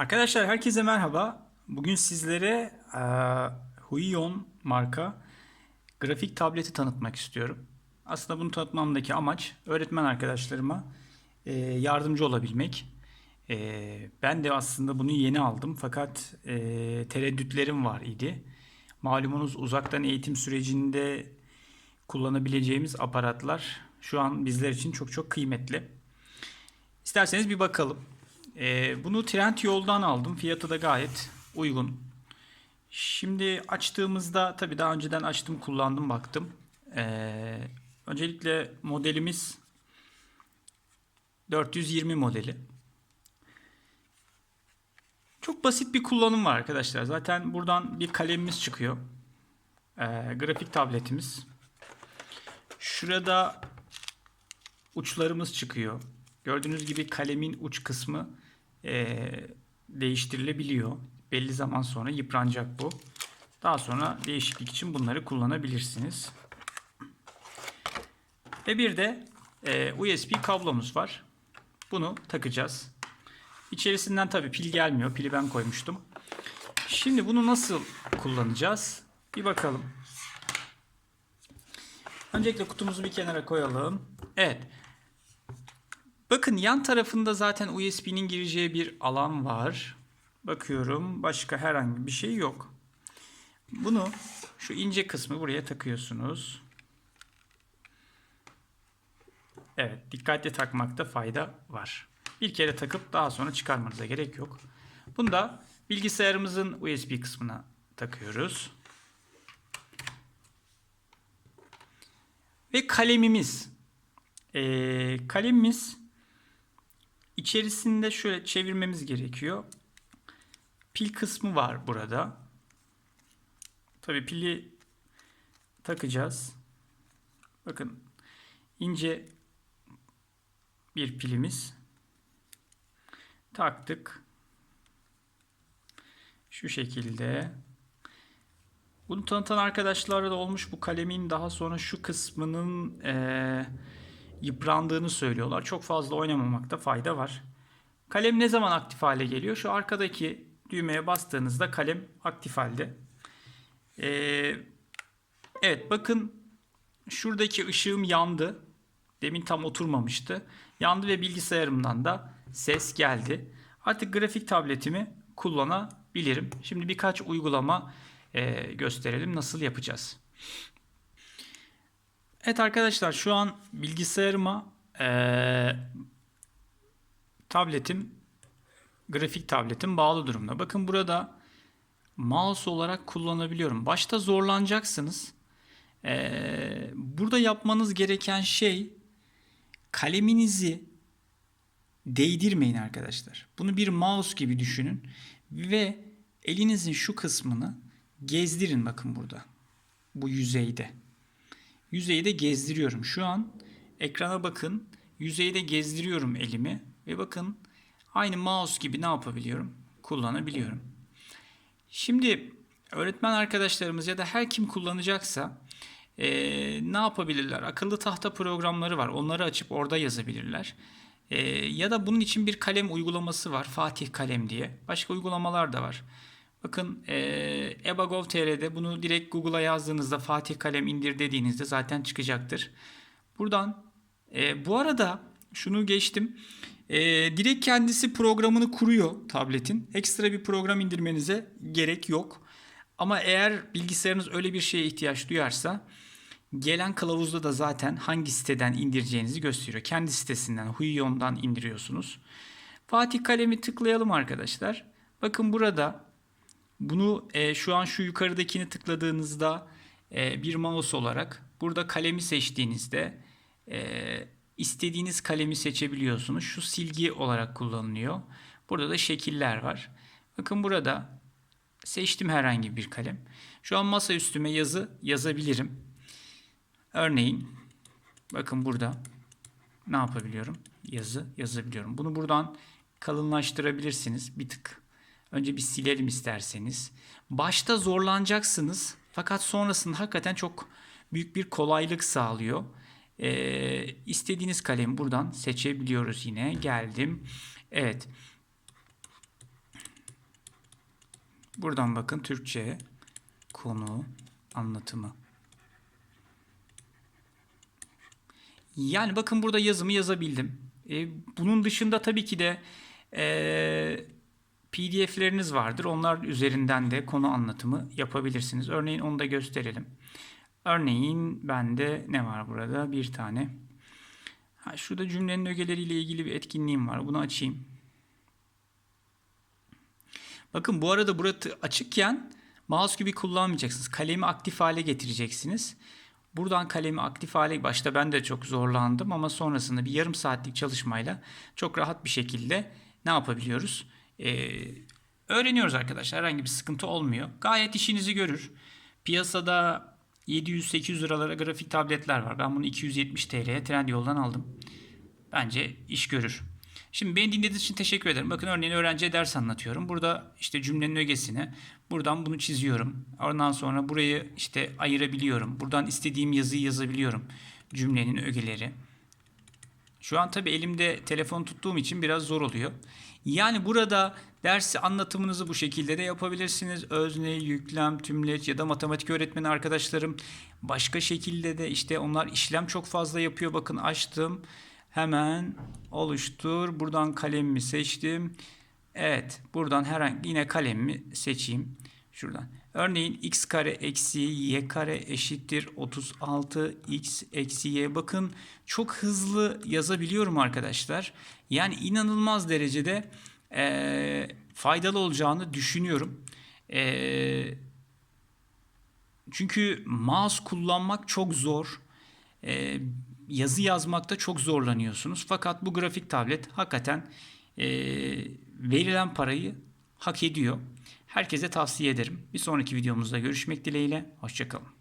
Arkadaşlar herkese merhaba. Bugün sizlere e, Huion marka grafik tableti tanıtmak istiyorum. Aslında bunu tanıtmamdaki amaç öğretmen arkadaşlarıma e, yardımcı olabilmek. E, ben de aslında bunu yeni aldım fakat e, tereddütlerim var idi. Malumunuz uzaktan eğitim sürecinde kullanabileceğimiz aparatlar şu an bizler için çok çok kıymetli. İsterseniz bir bakalım. Ee, bunu Trendyol'dan aldım. Fiyatı da gayet uygun. Şimdi açtığımızda tabii daha önceden açtım kullandım baktım. Ee, öncelikle modelimiz 420 modeli. Çok basit bir kullanım var arkadaşlar. Zaten buradan bir kalemimiz çıkıyor. Ee, grafik tabletimiz. Şurada uçlarımız çıkıyor. Gördüğünüz gibi kalemin uç kısmı eee, değiştirilebiliyor. Belli zaman sonra yıpranacak bu. Daha sonra değişiklik için bunları kullanabilirsiniz. Ve bir de eee, USB kablomuz var. Bunu takacağız. İçerisinden tabii pil gelmiyor. Pili ben koymuştum. Şimdi bunu nasıl kullanacağız? Bir bakalım. Öncelikle kutumuzu bir kenara koyalım. Evet. Bakın yan tarafında zaten USB'nin gireceği bir alan var. Bakıyorum başka herhangi bir şey yok. Bunu şu ince kısmı buraya takıyorsunuz. Evet dikkatli takmakta fayda var. Bir kere takıp daha sonra çıkarmanıza gerek yok. Bunu da bilgisayarımızın USB kısmına takıyoruz. Ve kalemimiz. Ee, kalemimiz içerisinde şöyle çevirmemiz gerekiyor. Pil kısmı var burada. Tabii pili takacağız. Bakın ince bir pilimiz. Taktık. Şu şekilde. Bunu tanıtan arkadaşlara da olmuş bu kalemin daha sonra şu kısmının eee, yıprandığını söylüyorlar. Çok fazla oynamamakta fayda var. Kalem ne zaman aktif hale geliyor? Şu arkadaki düğmeye bastığınızda kalem aktif halde. Eee, evet bakın şuradaki ışığım yandı. Demin tam oturmamıştı. Yandı ve bilgisayarımdan da ses geldi. Artık grafik tabletimi kullanabilirim. Şimdi birkaç uygulama e, gösterelim nasıl yapacağız. Evet arkadaşlar şu an bilgisayarıma e, tabletim grafik tabletim bağlı durumda. Bakın burada mouse olarak kullanabiliyorum. Başta zorlanacaksınız. E, burada yapmanız gereken şey kaleminizi değdirmeyin arkadaşlar. Bunu bir mouse gibi düşünün ve elinizin şu kısmını gezdirin bakın burada. Bu yüzeyde. Yüzeyde gezdiriyorum. Şu an ekrana bakın. Yüzeyde gezdiriyorum elimi ve bakın aynı mouse gibi ne yapabiliyorum? Kullanabiliyorum. Şimdi öğretmen arkadaşlarımız ya da her kim kullanacaksa eee, ne yapabilirler? Akıllı tahta programları var. Onları açıp orada yazabilirler. Eee, ya da bunun için bir kalem uygulaması var. Fatih Kalem diye. Başka uygulamalar da var. Bakın eee EBA.gov.tr'de bunu direkt Google'a yazdığınızda Fatih Kalem indir dediğinizde zaten çıkacaktır. Buradan eee, bu arada şunu geçtim. Eee, direkt kendisi programını kuruyor tabletin. Ekstra bir program indirmenize gerek yok. Ama eğer bilgisayarınız öyle bir şeye ihtiyaç duyarsa gelen kılavuzda da zaten hangi siteden indireceğinizi gösteriyor. Kendi sitesinden, Huiyon'dan indiriyorsunuz. Fatih Kalem'i tıklayalım arkadaşlar. Bakın burada bunu e, şu an şu yukarıdakini tıkladığınızda e, bir mouse olarak burada kalemi seçtiğinizde e, istediğiniz kalemi seçebiliyorsunuz. Şu silgi olarak kullanılıyor. Burada da şekiller var. Bakın burada seçtim herhangi bir kalem. Şu an masa üstüme yazı yazabilirim. Örneğin bakın burada ne yapabiliyorum? Yazı yazabiliyorum. Bunu buradan kalınlaştırabilirsiniz bir tık. Önce bir silelim isterseniz. Başta zorlanacaksınız fakat sonrasında hakikaten çok büyük bir kolaylık sağlıyor. Ee, istediğiniz kalemi buradan seçebiliyoruz yine. Geldim. Evet. Buradan bakın Türkçe konu anlatımı. Yani bakın burada yazımı yazabildim. E, bunun dışında tabii ki de e, PDF'leriniz vardır. Onlar üzerinden de konu anlatımı yapabilirsiniz. Örneğin onu da gösterelim. Örneğin bende ne var burada? Bir tane. Ha, şurada cümlenin ögeleriyle ilgili bir etkinliğim var. Bunu açayım. Bakın bu arada burası açıkken mouse gibi kullanmayacaksınız. Kalemi aktif hale getireceksiniz. Buradan kalemi aktif hale başta ben de çok zorlandım ama sonrasında bir yarım saatlik çalışmayla çok rahat bir şekilde ne yapabiliyoruz? Ee, öğreniyoruz arkadaşlar. Herhangi bir sıkıntı olmuyor. Gayet işinizi görür. Piyasada 700-800 liralara grafik tabletler var. Ben bunu 270 TL'ye Trendyol'dan aldım. Bence iş görür. Şimdi beni dinlediğiniz için teşekkür ederim. Bakın örneğin öğrenciye ders anlatıyorum. Burada işte cümlenin ögesini buradan bunu çiziyorum. Ondan sonra burayı işte ayırabiliyorum. Buradan istediğim yazıyı yazabiliyorum. Cümlenin ögeleri. Şu an tabii elimde telefon tuttuğum için biraz zor oluyor. Yani burada ders anlatımınızı bu şekilde de yapabilirsiniz. Özne, yüklem, tümleç ya da matematik öğretmeni arkadaşlarım başka şekilde de işte onlar işlem çok fazla yapıyor. Bakın açtım. Hemen oluştur. Buradan kalemimi seçtim. Evet. Buradan herhangi yine kalemimi seçeyim. Şuradan. Örneğin x kare eksi y kare eşittir 36 x eksi y. Bakın çok hızlı yazabiliyorum arkadaşlar. Yani inanılmaz derecede eee, faydalı olacağını düşünüyorum. Eee, çünkü mouse kullanmak çok zor. Eee, yazı yazmakta çok zorlanıyorsunuz. Fakat bu grafik tablet hakikaten eee, verilen parayı hak ediyor. Herkese tavsiye ederim. Bir sonraki videomuzda görüşmek dileğiyle. Hoşçakalın.